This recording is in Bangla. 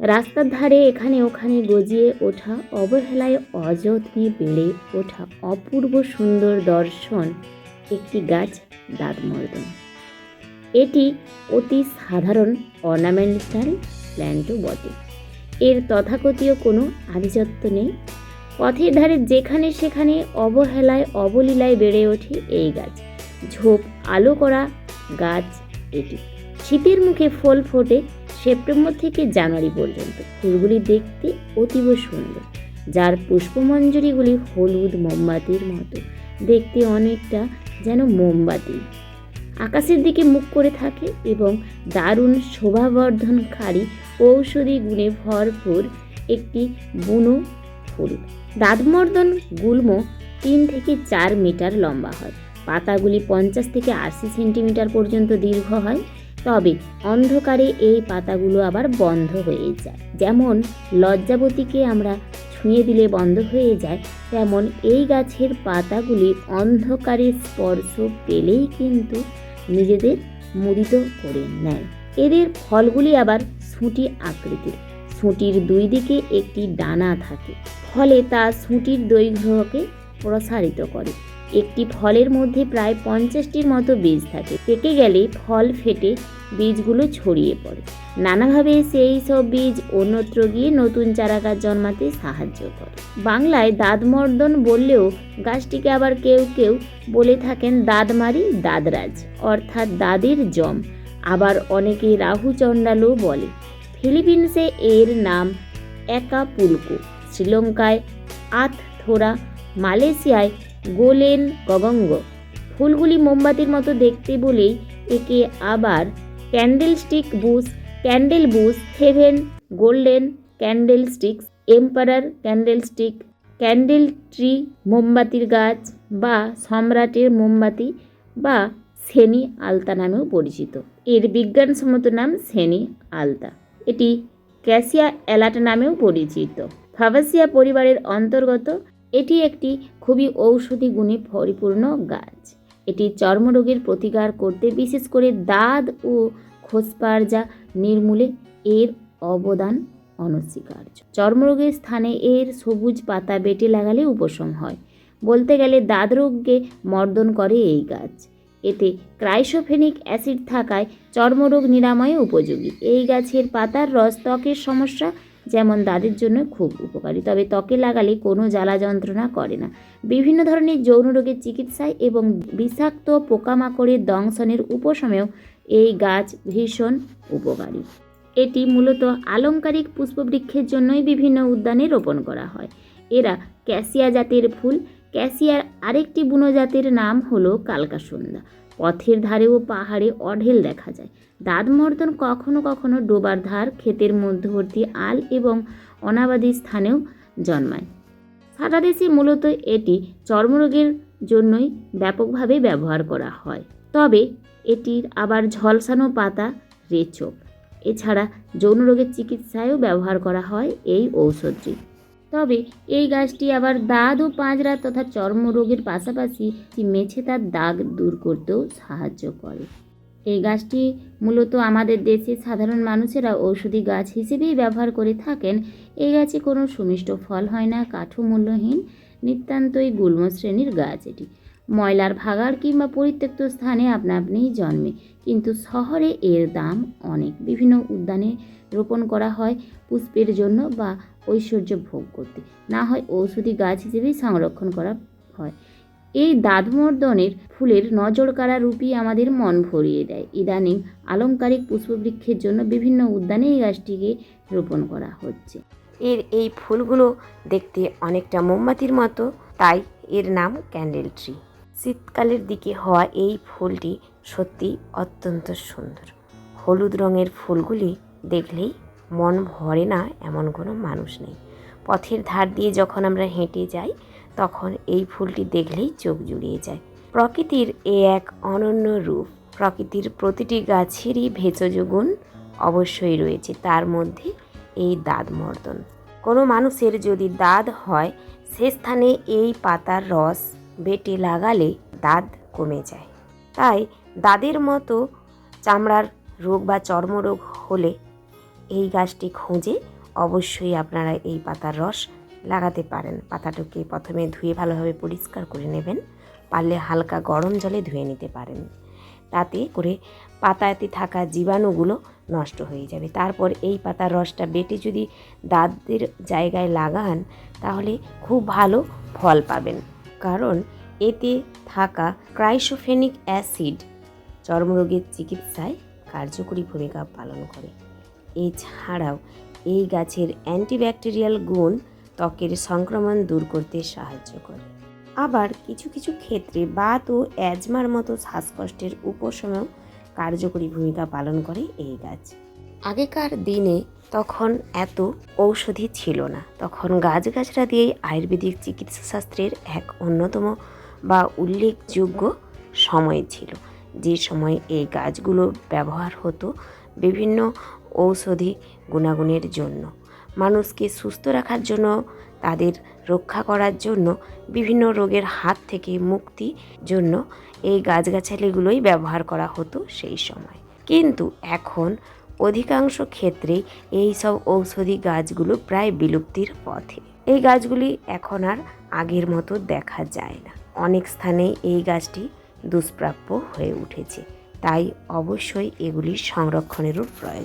রাস্তার ধারে এখানে ওখানে গজিয়ে ওঠা অবহেলায় অযত্নে বেড়ে ওঠা অপূর্ব সুন্দর দর্শন একটি গাছ, দাঁতমর্দন। এটি অতি সাধারণ অর্নামেন্টাল প্ল্যান্টও বটে এর তথাকথীয় কোনো আভিজাত্য নেই। পথের ধারে যেখানে সেখানে অবহেলায়, অবলীলায় বেড়ে ওঠে এই গাছ। ঝোপ আলো করা গাছ এটি। শীতের মুখে ফল ফোটে সেপ্টেম্বর থেকে জানুয়ারি পর্যন্ত। ফুলগুলি দেখতে অতীব সুন্দর, যার পুষ্পমঞ্জরিগুলি হলুদ মোমবাতির মতো। দেখতে অনেকটা যেন মোমবাতি। আকাশের দিকে মুখ করে থাকে এবং দারুণ শোভাবর্ধনকারী ঔষধি গুণে ভরপুর একটি বুনো ফুল। দাঁতমর্দন গুল্ম তিন থেকে চার মিটার লম্বা হয়। পাতাগুলি পঞ্চাশ থেকে আশি সেন্টিমিটার পর্যন্ত দীর্ঘ হয়। তবে অন্ধকারে এই পাতাগুলো আবার বন্ধ হয়ে যায়। যেমন লজ্জাবতীকে আমরা ছুঁয়ে দিলে বন্ধ হয়ে যায়, তেমন এই গাছের পাতাগুলি অন্ধকারের স্পর্শ পেলেই কিন্তু নিজেদের মুদিত করে নেয়। এদের ফলগুলি আবার সুঁটি আকৃতির। সুঁটির দুই দিকে একটি ডানা থাকে। ফলে তা সুঁটির দৈর্ঘ্যকে প্রসারিত করে। একটি ফলের মধ্যে প্রায় পঞ্চাশটির মতো বীজ থাকে। পেকে গেলে ফল ফেটে বীজগুলো ছড়িয়ে পড়ে। নানাভাবে সেই সব বীজ অন্যত্র গিয়ে নতুন চারাগাছ জন্মাতে সাহায্য করে। বাংলায় দাঁতমর্দন বললেও গাছটিকে আবার কেউ কেউ বলে থাকেন দাদমারি দাদরাজ অর্থাৎ দাদির জম। আবার অনেকে রাহু চণ্ডালও বলে। ফিলিপিন্সে এর নাম একাপুলকো, শ্রীলঙ্কায় আতথোরা মালয়েশিয়ায় গোলেন গগঙ্গ। ফুলগুলি মোমবাতির মতো দেখতে বলেই একে আবার candle stick bush, candle bush, heaven, golden candle sticks emperor candle stick candle tree মোমবাতির গাছ বা সম্রাটের মোমবাতি বা সেনি আলতা নামেও পরিচিত। এর বিজ্ঞানসম্মত নাম সেনি আলতা। এটি ক্যাসিয়া অ্যালাট নামেও পরিচিত। ফাভাসিয়া পরিবারের অন্তর্গত এটি একটি খুবই ঔষধি গুণে পরিপূর্ণ গাছ। এটি চর্মরোগের প্রতিকার করতে, বিশেষ করে দাঁত ও খোসপারজা নির্মূলে এর অবদান অনস্বীকার্য। চর্মরোগের স্থানে এর সবুজ পাতা বেটে লাগালে উপশম হয়। বলতে গেলে দাঁত রোগকে মর্দন করে এই গাছ। এতে ক্রাইসোফেনিক অ্যাসিড থাকায় চর্মরোগ নিরাময়ে উপযোগী। এই গাছের পাতার রস ত্বকের সমস্যা যেমন দাঁতের জন্য খুব উপকারী। তবে ত্বকে লাগালে কোনো জ্বালা যন্ত্রণা করে না। বিভিন্ন ধরনের যৌন রোগের চিকিৎসায় এবং বিষাক্ত পোকামাকড়ের দংশনের উপশমেও এই গাছ ভীষণ উপকারী। এটি মূলত আলংকারিক পুষ্পবৃক্ষের জন্যই বিভিন্ন উদ্যানে রোপণ করা হয়। এরা ক্যাসিয়া জাতের ফুল। ক্যাসিয়ার আরেকটি বুনো জাতের নাম হলো কালকাসন্ধ্যা পথের ধারে ও পাহাড়ে অঢেল দেখা যায়। দাঁতমর্দন কখনো কখনো ডোবার ধার, ক্ষেতের মধ্যবর্তী আল এবং অনাবাদী স্থানেও জন্মায়। সারা দেশে মূলত এটি চর্মরোগের জন্যই ব্যাপকভাবে ব্যবহার করা হয়। তবে এটির আবার ঝলসানো পাতা রেচক এছাড়া যৌন রোগের চিকিৎসায়ও ব্যবহার করা হয় এই ঔষধটি। তবে এই গাছটি আবার দাঁত ও পাঁজরা তথা চর্মরোগের পাশাপাশি মেছে তার দাগ দূর করতেও সাহায্য করে। এই গাছটি মূলত আমাদের দেশে সাধারণ মানুষেরা ঔষধি গাছ হিসেবেই ব্যবহার করে থাকেন। এই গাছে কোনো সুমিষ্ট ফল হয় না কাঠো মূল্যহীন নিতান্তই গুল্ম শ্রেণির গাছ এটি। ময়লার ভাগাড় কিংবা পরিত্যক্ত স্থানে আপনা আপনিই জন্মে, কিন্তু শহরে এর দাম অনেক। বিভিন্ন উদ্যানে রোপণ করা হয় পুষ্পের জন্য বা ঐশ্বর্য ভোগ করতে। না হয় ঔষধি গাছ হিসেবেই সংরক্ষণ করা হয়। এই দাঁতমর্দনের ফুলের নজর নজরকাড়া রূপই আমাদের মন ভরিয়ে দেয়। ইদানিং আলংকারিক পুষ্পবৃক্ষের জন্য বিভিন্ন উদ্যানে এই গাছটিকে রোপণ করা হচ্ছে। এর এই ফুলগুলো দেখতে অনেকটা মোমবাতির মতো, তাই এর নাম ক্যান্ডেল ট্রি। শীতকালের দিকে হওয়া এই ফুলটি সত্যি অত্যন্ত সুন্দর। হলুদ রঙের ফুলগুলি দেখলেই মন ভরে না এমন কোনো মানুষ নেই। পথের ধার দিয়ে যখন আমরা হেঁটে যাই, তখন এই ফুলটি দেখলেই চোখ জুড়িয়ে যায়। প্রকৃতির এ এক অনন্য রূপ, প্রকৃতির প্রতিটি গাছেরই ভেষজ গুণ অবশ্যই রয়েছে, তার মধ্যে এই দাঁত মর্দন। কোনো মানুষের যদি দাঁত হয়, সে স্থানে এই পাতার রস বেটে লাগালে দাঁত কমে যায়। তাই দাঁতের মতো চামড়ার রোগ বা চর্মরোগ হলে এই গাছটি খুঁজে অবশ্যই আপনারা এই পাতার রস লাগাতে পারেন। পাতাটাকে প্রথমে ধুয়ে ভালোভাবে পরিষ্কার করে নেবেন। পারলে হালকা গরম জলে ধুয়ে নিতে পারেন। তাতে করে পাতাতে থাকা জীবাণুগুলো নষ্ট হয়ে যাবে। তারপর এই পাতার রসটা বেটে যদি দাঁতের জায়গায় লাগান, তাহলে খুব ভালো ফল পাবেন। কারণ এতে থাকা ক্রাইসোফেনিক অ্যাসিড চর্মরোগের চিকিৎসায় কার্যকরী ভূমিকা পালন করে। এছাড়াও এই গাছের অ্যান্টিব্যাকটেরিয়াল গুণ ত্বকের সংক্রমণ দূর করতে সাহায্য করে। আবার কিছু কিছু ক্ষেত্রে বাত ও অ্যাজমার মতো শ্বাসকষ্টের উপশমেও কার্যকরী ভূমিকা পালন করে এই গাছ। আগেকার দিনে তখন এত ঔষধি ছিল না। তখন গাছগাছরা দিয়েই আয়ুর্বেদিক চিকিৎসা শাস্ত্রের এক অন্যতম বা উল্লেখযোগ্য সময় ছিল। যে সময় এই গাছগুলো ব্যবহার হতো, বিভিন্ন ঔষধি গুণাগুণের জন্য। মানুষকে সুস্থ রাখার জন্য, তাদের রক্ষা করার জন্য, বিভিন্ন রোগের হাত থেকে মুক্তি জন্য এই গাছগাছালিগুলোই ব্যবহার করা হতো সেই সময়। কিন্তু এখন অধিকাংশ ক্ষেত্রেই এই সব ঔষধি গাছগুলো প্রায় বিলুপ্তির পথে। এই গাছগুলি এখন আর আগের মতো দেখা যায় না। অনেক স্থানে এই গাছটি দুষ্প্রাপ্য হয়ে উঠেছে। তাই অবশ্যই এগুলি সংরক্ষণেরও প্রয়োজন।